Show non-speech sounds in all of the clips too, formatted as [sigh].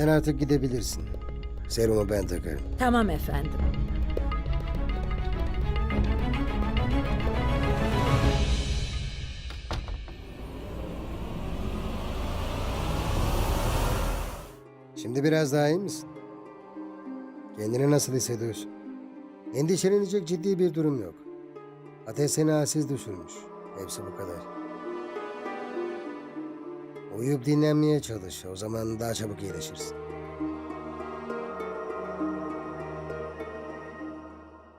Sen artık gidebilirsin. Serumu ben takarım. Tamam efendim. Şimdi biraz daha iyi misin? Kendini nasıl hissediyorsun? Endişelenecek ciddi bir durum yok. Ateş seni halsiz düşürmüş. Hepsi bu kadar. Uyuyup dinlenmeye çalış. O zaman daha çabuk iyileşirsin.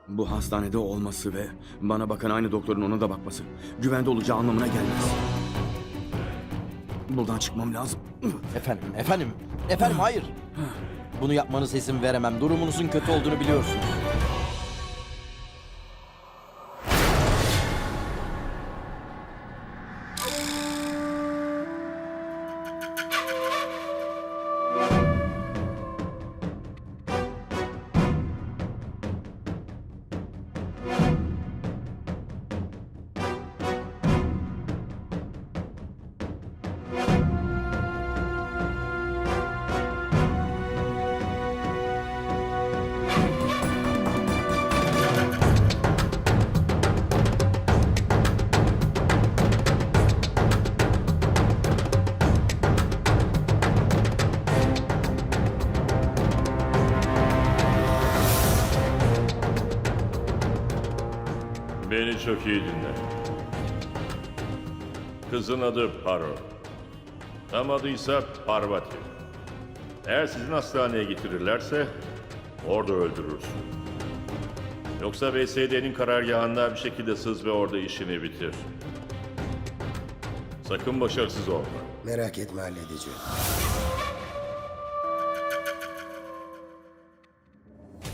Bu hastanede olması ve bana bakan aynı doktorun ona da bakması güvende olacağı anlamına gelmez. Buradan çıkmam lazım. Efendim, efendim, efendim hayır. Bunu yapmanıza izin veremem. Durumunuzun kötü olduğunu biliyorsunuz. Beni çok iyi dinle. Kızın adı Paro. Tam adıysa Parvati. Eğer sizin hastaneye getirirlerse orada öldürürsün. Yoksa VSD'nin karargahında bir şekilde sız ve orada işini bitir. Sakın başarısız olma. Merak etme halledeceğim.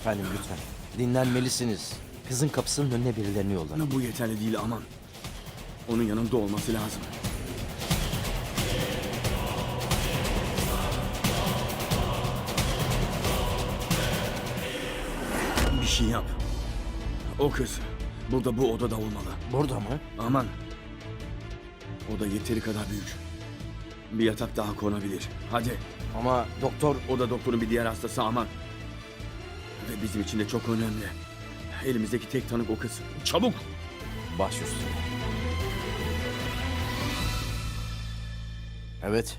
Efendim lütfen. Dinlenmelisiniz. Kızın kapısının önüne birilerini yollayın. Bu yeterli değil aman. Onun yanında olması lazım. Şey yap. O kız burada bu odada olmalı. Burada mı? Aman. Oda yeteri kadar büyük. Bir yatak daha konabilir. Hadi. Ama doktor O da doktorun bir diğer hastası aman. Ve bizim için de çok önemli. Elimizdeki tek tanık o kız. Çabuk. baş üstüne. Evet.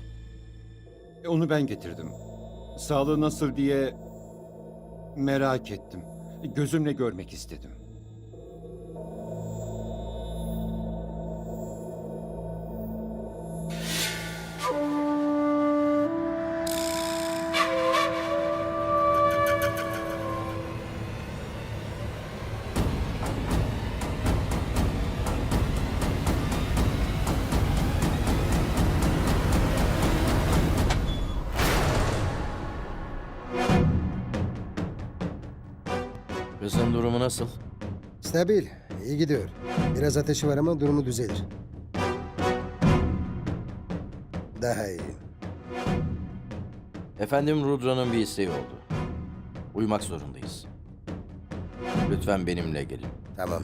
E, Onu ben getirdim. Sağlığı nasıl diye merak ettim. Gözümle görmek istedim. Kızın durumu nasıl? Stabil. iyi gidiyor. Biraz ateşi var ama durumu düzelir. Daha iyi. Efendim Rudra'nın bir isteği oldu. Uyumak zorundayız. Lütfen benimle gelin. Tamam.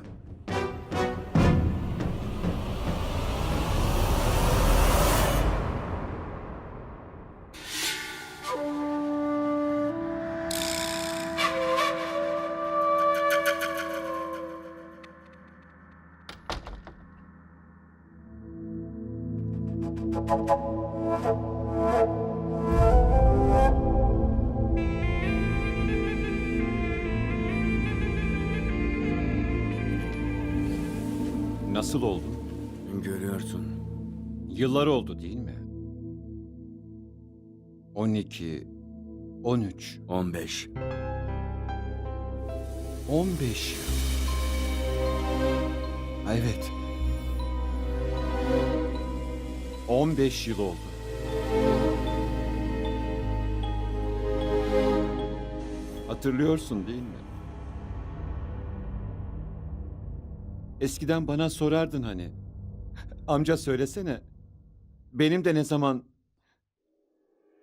Nasıl oldu? Görüyorsun. Yıllar oldu değil mi? 12, 13, 15. 15 yıl. Evet. 15 yıl oldu. Hatırlıyorsun değil mi? Eskiden bana sorardın hani. Amca söylesene. Benim de ne zaman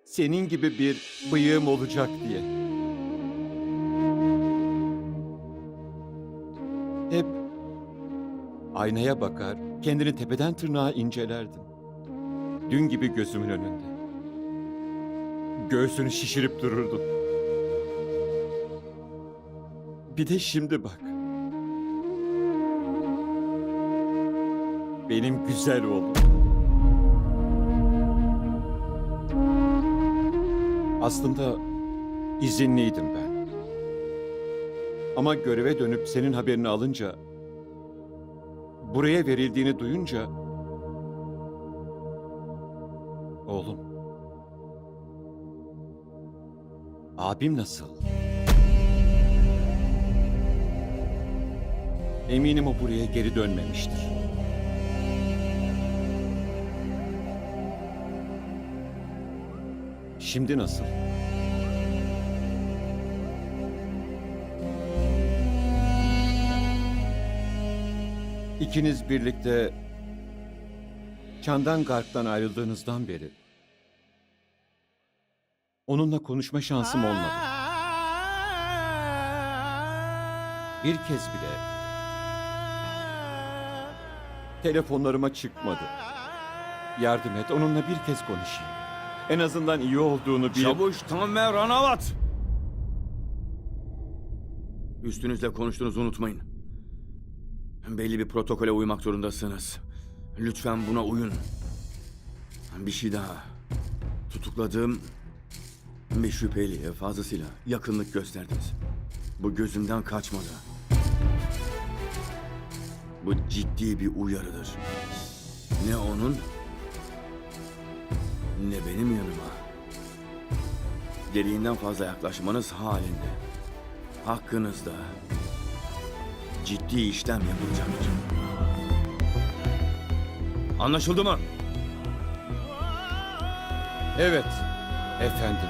senin gibi bir bıyığım olacak diye. Hep aynaya bakar, kendini tepeden tırnağa incelerdin. Dün gibi gözümün önünde. göğsünü şişirip dururdun. Bir de şimdi bak. Benim güzel oğlum. Aslında izinliydim ben. Ama göreve dönüp senin haberini alınca buraya verildiğini duyunca oğlum abim nasıl? Eminim o buraya geri dönmemiştir. Şimdi nasıl? İkiniz birlikte Çandan Garp'tan ayrıldığınızdan beri onunla konuşma şansım olmadı. Bir kez bile telefonlarıma çıkmadı. Yardım et, onunla bir kez konuşayım. En azından iyi olduğunu bil. Çavuş Tam ve Ranavat! Üstünüzle konuştuğunuzu unutmayın. Belli bir protokole uymak zorundasınız. Lütfen buna uyun. Bir şey daha. Tutukladığım bir şüpheliye fazlasıyla yakınlık gösterdiniz. Bu gözümden kaçmadı. Bu ciddi bir uyarıdır. Ne onun ne benim yanıma. Gereğinden fazla yaklaşmanız halinde hakkınızda ciddi işlem yapılacaktır. Anlaşıldı mı? Evet, efendim.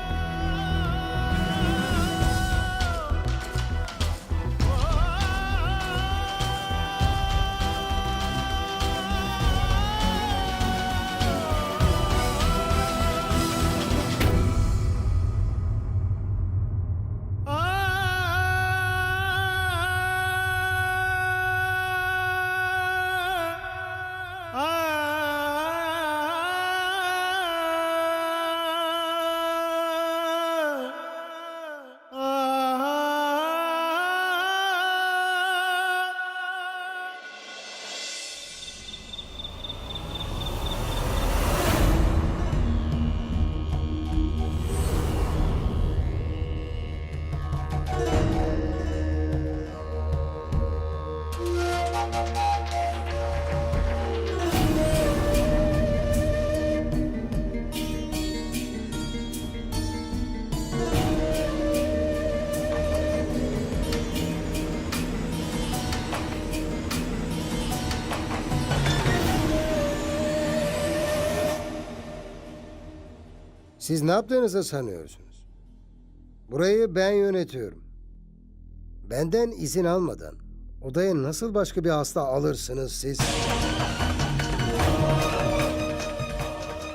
Siz ne yaptığınızı sanıyorsunuz? Burayı ben yönetiyorum. Benden izin almadan odaya nasıl başka bir hasta alırsınız siz?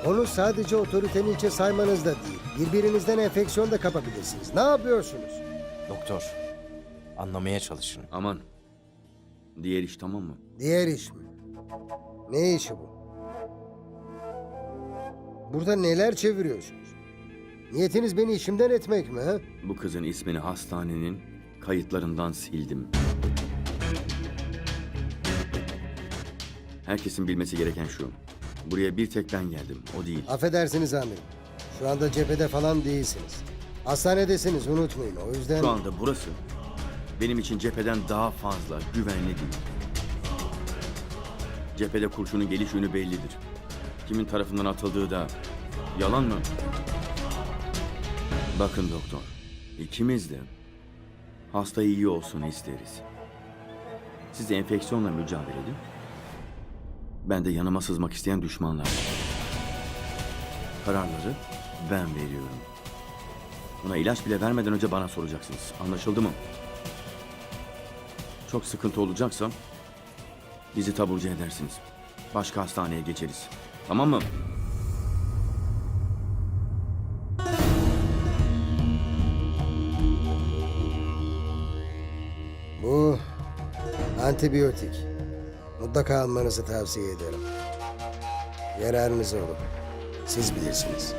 Onu sadece otoritenin içe saymanız da değil, birbirinizden enfeksiyon da kapabilirsiniz. Ne yapıyorsunuz? Doktor, anlamaya çalışın. Aman. Diğer iş tamam mı? Diğer iş mi? Ne işi bu? Burada neler çeviriyorsunuz? Niyetiniz beni işimden etmek mi? Bu kızın ismini hastanenin kayıtlarından sildim. Herkesin bilmesi gereken şu. Buraya bir tek ben geldim, o değil. Affedersiniz amirim. Şu anda cephede falan değilsiniz. Hastanedesiniz unutmayın. O yüzden... Şu anda burası benim için cepheden daha fazla güvenli değil. Cephede kurşunun geliş yönü bellidir. Kimin tarafından atıldığı da yalan mı? Bakın doktor, ikimiz de hasta iyi olsun isteriz. Siz enfeksiyonla mücadele edin. Ben de yanıma sızmak isteyen düşmanlar. Kararları ben veriyorum. Buna ilaç bile vermeden önce bana soracaksınız. Anlaşıldı mı? Çok sıkıntı olacaksa bizi taburcu edersiniz. Başka hastaneye geçeriz. Tamam mı? Antibiyotik. Mutlaka almanızı tavsiye ederim. Yararınız olur. Siz bilirsiniz.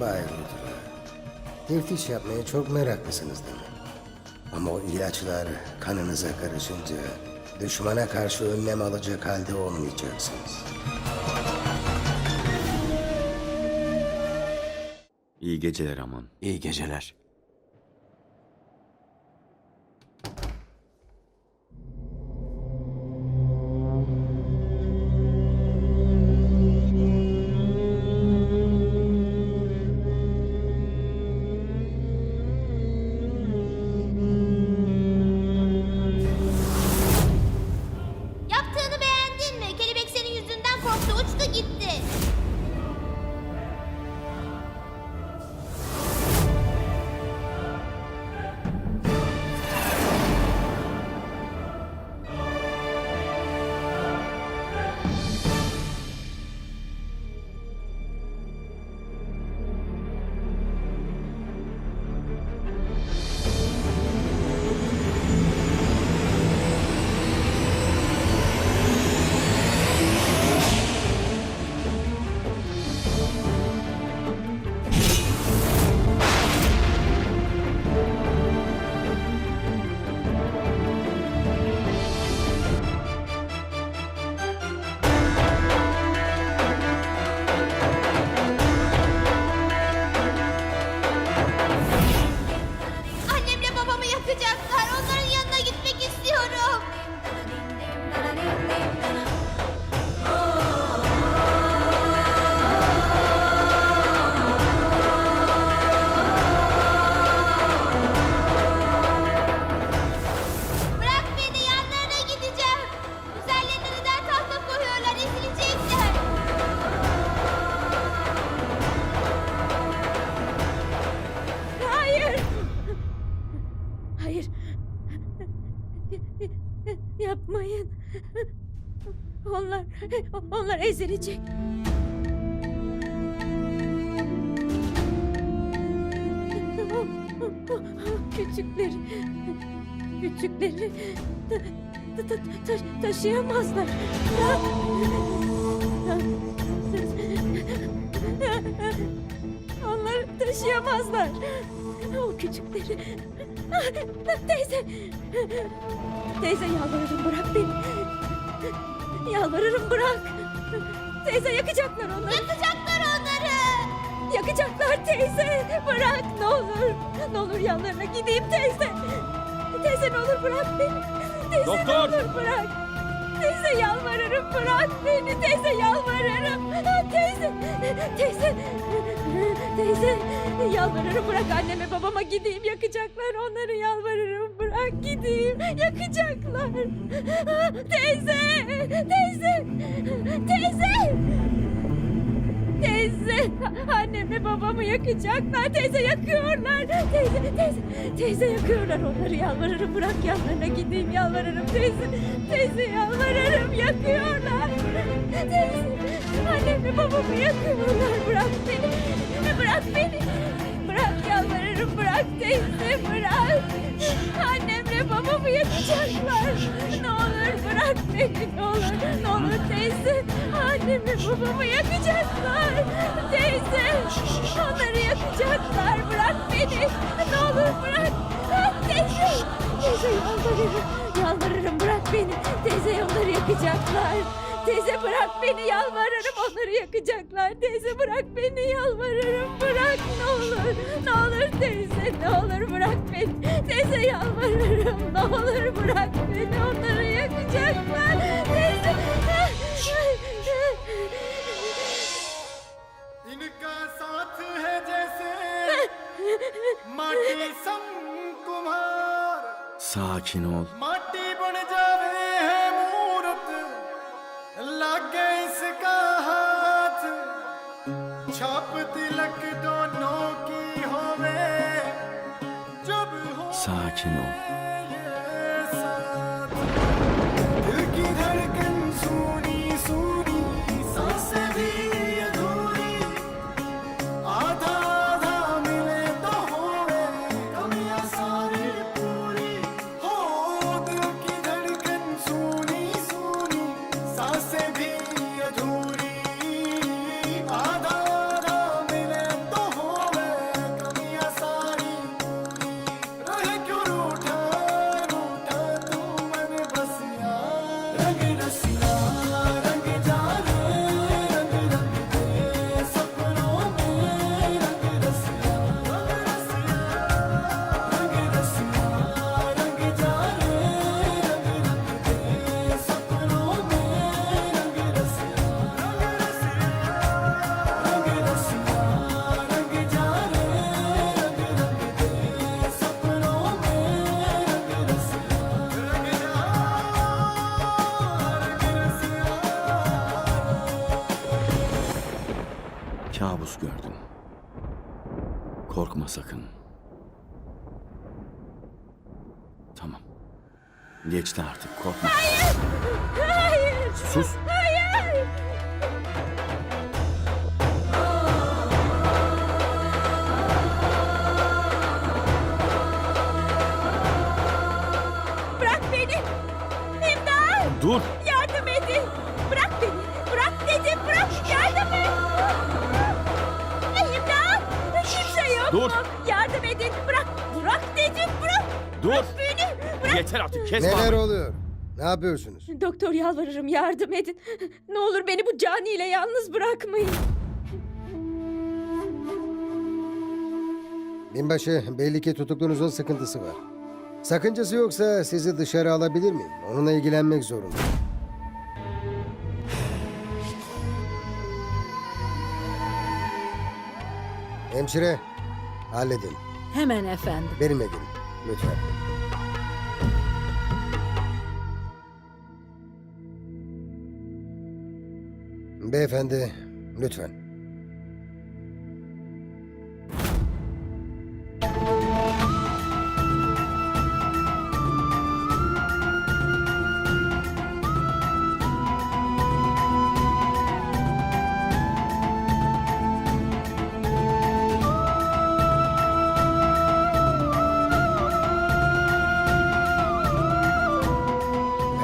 Bay Müdür. Teftiş yapmaya çok meraklısınız demek ilaçlar kanınıza karışınca düşmana karşı önlem alacak halde olmayacaksınız. İyi geceler aman. İyi geceler. Küçükleri küçükleri ta- ta- ta- taşıyamazlar. Onları taşıyamazlar. O küçükleri. Teyze. Teyze yalvarırım bırak beni. Yalvarırım bırak. Teyze yakacaklar onları. Yakacaklar. Yakacaklar teyze. Bırak ne olur. Ne olur yanlarına gideyim teyze. Teyze ne olur bırak beni. Teyze Doktor! ne olur bırak. Teyze yalvarırım bırak beni. Teyze yalvarırım. Teyze. Teyze. Teyze. Yalvarırım bırak anneme babama gideyim. Yakacaklar onları yalvarırım. Bırak gideyim. Yakacaklar. Teyze. Teyze. Teyze. Teyze, annemi babamı yakacaklar. Teyze yakıyorlar. Teyze, teyze, teyze yakıyorlar onları. Yalvarırım bırak yanlarına gideyim. Yalvarırım teyze. Teyze yalvarırım yakıyorlar. Teyze, annemi babamı yakıyorlar. Bırak beni. Bırak beni. Bırak yalvarırım bırak teyze bırak. Annemle babamı yakacaklar. Ne olur bırak beni ne olur. Ne olur teyze. Annemi babamı yakacaklar. Teyze. Onları yakacaklar. Bırak beni. Ne olur bırak. Teyze. Teyze yalvarırım. Yalvarırım bırak beni. Teyze onları yakacaklar. Teyze bırak beni yalvarırım onları yakacaklar. Teyze bırak beni yalvarırım bırak ne olur. Ne olur teyze ne olur bırak beni. Teyze yalvarırım ne olur bırak beni onları yakacaklar. Teyze. माटी सम Sakin ol. माटी बन जावे है मूर्त लागे इसका हाथ छाप तिलक दोनों की होवे जब हो साक्षी ol. Sakın. Tamam. Geçti artık korkma. Hayır. Sus. Hayır. Bırak beni. İmdat. Dur. Dur. Yardım edin. Bırak. Bırak dedim. Bırak. Dur. Beni. Bırak. Yeter artık kes Neler bağırmayı. oluyor? Ne yapıyorsunuz? Doktor yalvarırım yardım edin. Ne olur beni bu caniyle yalnız bırakmayın. Binbaşı belli ki tutuklunuzun sıkıntısı var. Sakıncası yoksa sizi dışarı alabilir miyim? Onunla ilgilenmek zorunda. Hemşire, halledin. Hemen efendim. Benimle gelin, lütfen. Beyefendi, lütfen.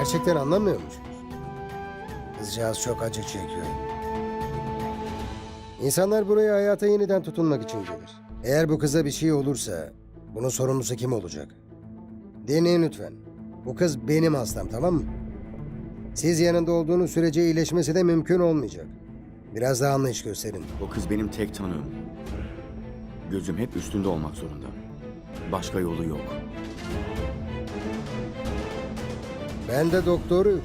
Gerçekten anlamıyor musunuz? Kızcağız çok acı çekiyor. İnsanlar buraya hayata yeniden tutunmak için gelir. Eğer bu kıza bir şey olursa bunun sorumlusu kim olacak? Dinleyin lütfen. Bu kız benim hastam tamam mı? Siz yanında olduğunuz sürece iyileşmesi de mümkün olmayacak. Biraz daha anlayış gösterin. O kız benim tek tanığım. Gözüm hep üstünde olmak zorunda. Başka yolu yok. Ben de doktoru.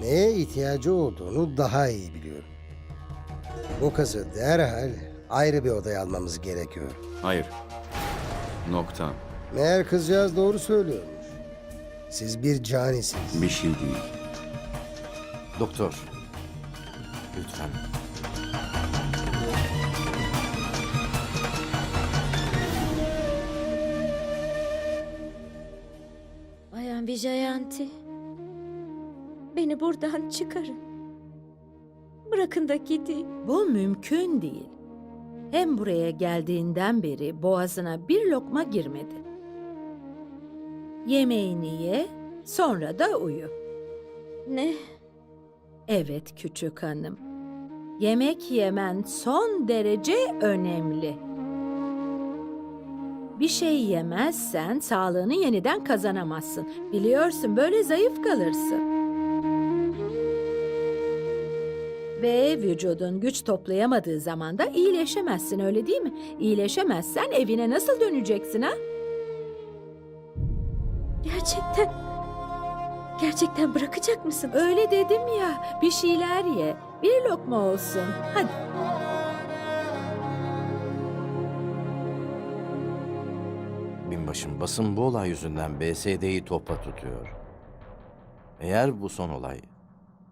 Neye ihtiyacı olduğunu daha iyi biliyorum. Bu kızı derhal ayrı bir odaya almamız gerekiyor. Hayır. Nokta. Meğer kızcağız doğru söylüyormuş. Siz bir canisiniz. Bir şey değil. Doktor. Lütfen. Vijayanti. Beni buradan çıkarın. Bırakın da gideyim. Bu mümkün değil. Hem buraya geldiğinden beri boğazına bir lokma girmedi. Yemeğini ye, sonra da uyu. Ne? Evet küçük hanım. Yemek yemen son derece önemli. Bir şey yemezsen sağlığını yeniden kazanamazsın. Biliyorsun böyle zayıf kalırsın. Ve vücudun güç toplayamadığı zaman da iyileşemezsin öyle değil mi? İyileşemezsen evine nasıl döneceksin ha? Gerçekten... Gerçekten bırakacak mısın? Öyle dedim ya bir şeyler ye. Bir lokma olsun. Hadi. Yüzbaşım, basın bu olay yüzünden BSD'yi topa tutuyor. Eğer bu son olay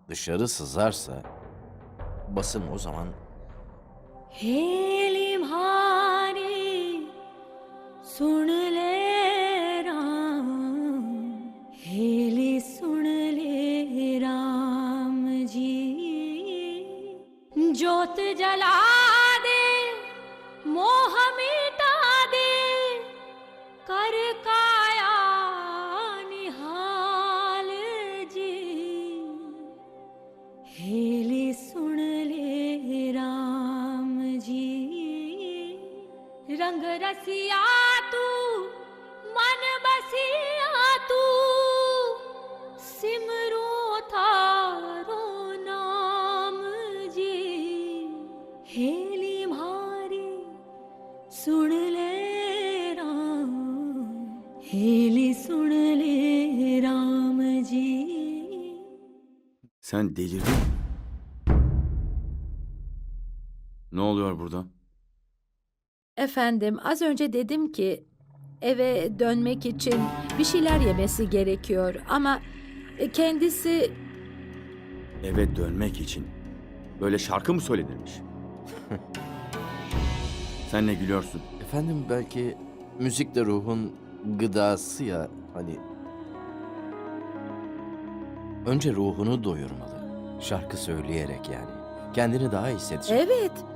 dışarı sızarsa, basın o zaman... Helimhane, sunu रसिया तू मन बसिया तू सिमरो थारो नाम जी हेली मारी सुन ले राम हेली सुन ले राम ji Sen delirdin mi? Ne oluyor burada? Efendim az önce dedim ki eve dönmek için bir şeyler yemesi gerekiyor ama kendisi Eve dönmek için. Böyle şarkı mı söylenirmiş? [laughs] Sen ne gülüyorsun? Efendim belki müzik de ruhun gıdası ya hani. Önce ruhunu doyurmalı. Şarkı söyleyerek yani. Kendini daha iyi hissedecek. Evet.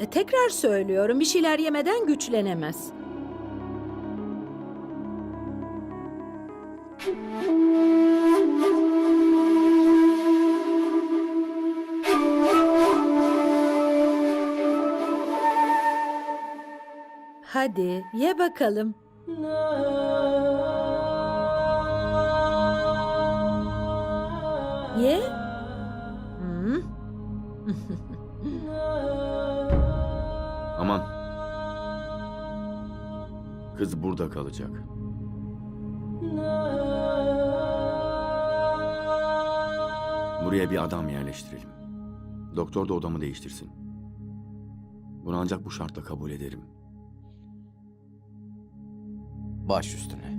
E, tekrar söylüyorum bir şeyler yemeden güçlenemez. Hadi ye bakalım. Ye. Hmm. [laughs] Aman. Kız burada kalacak. Buraya bir adam yerleştirelim. Doktor da odamı değiştirsin. Bunu ancak bu şartla kabul ederim. Baş üstüne.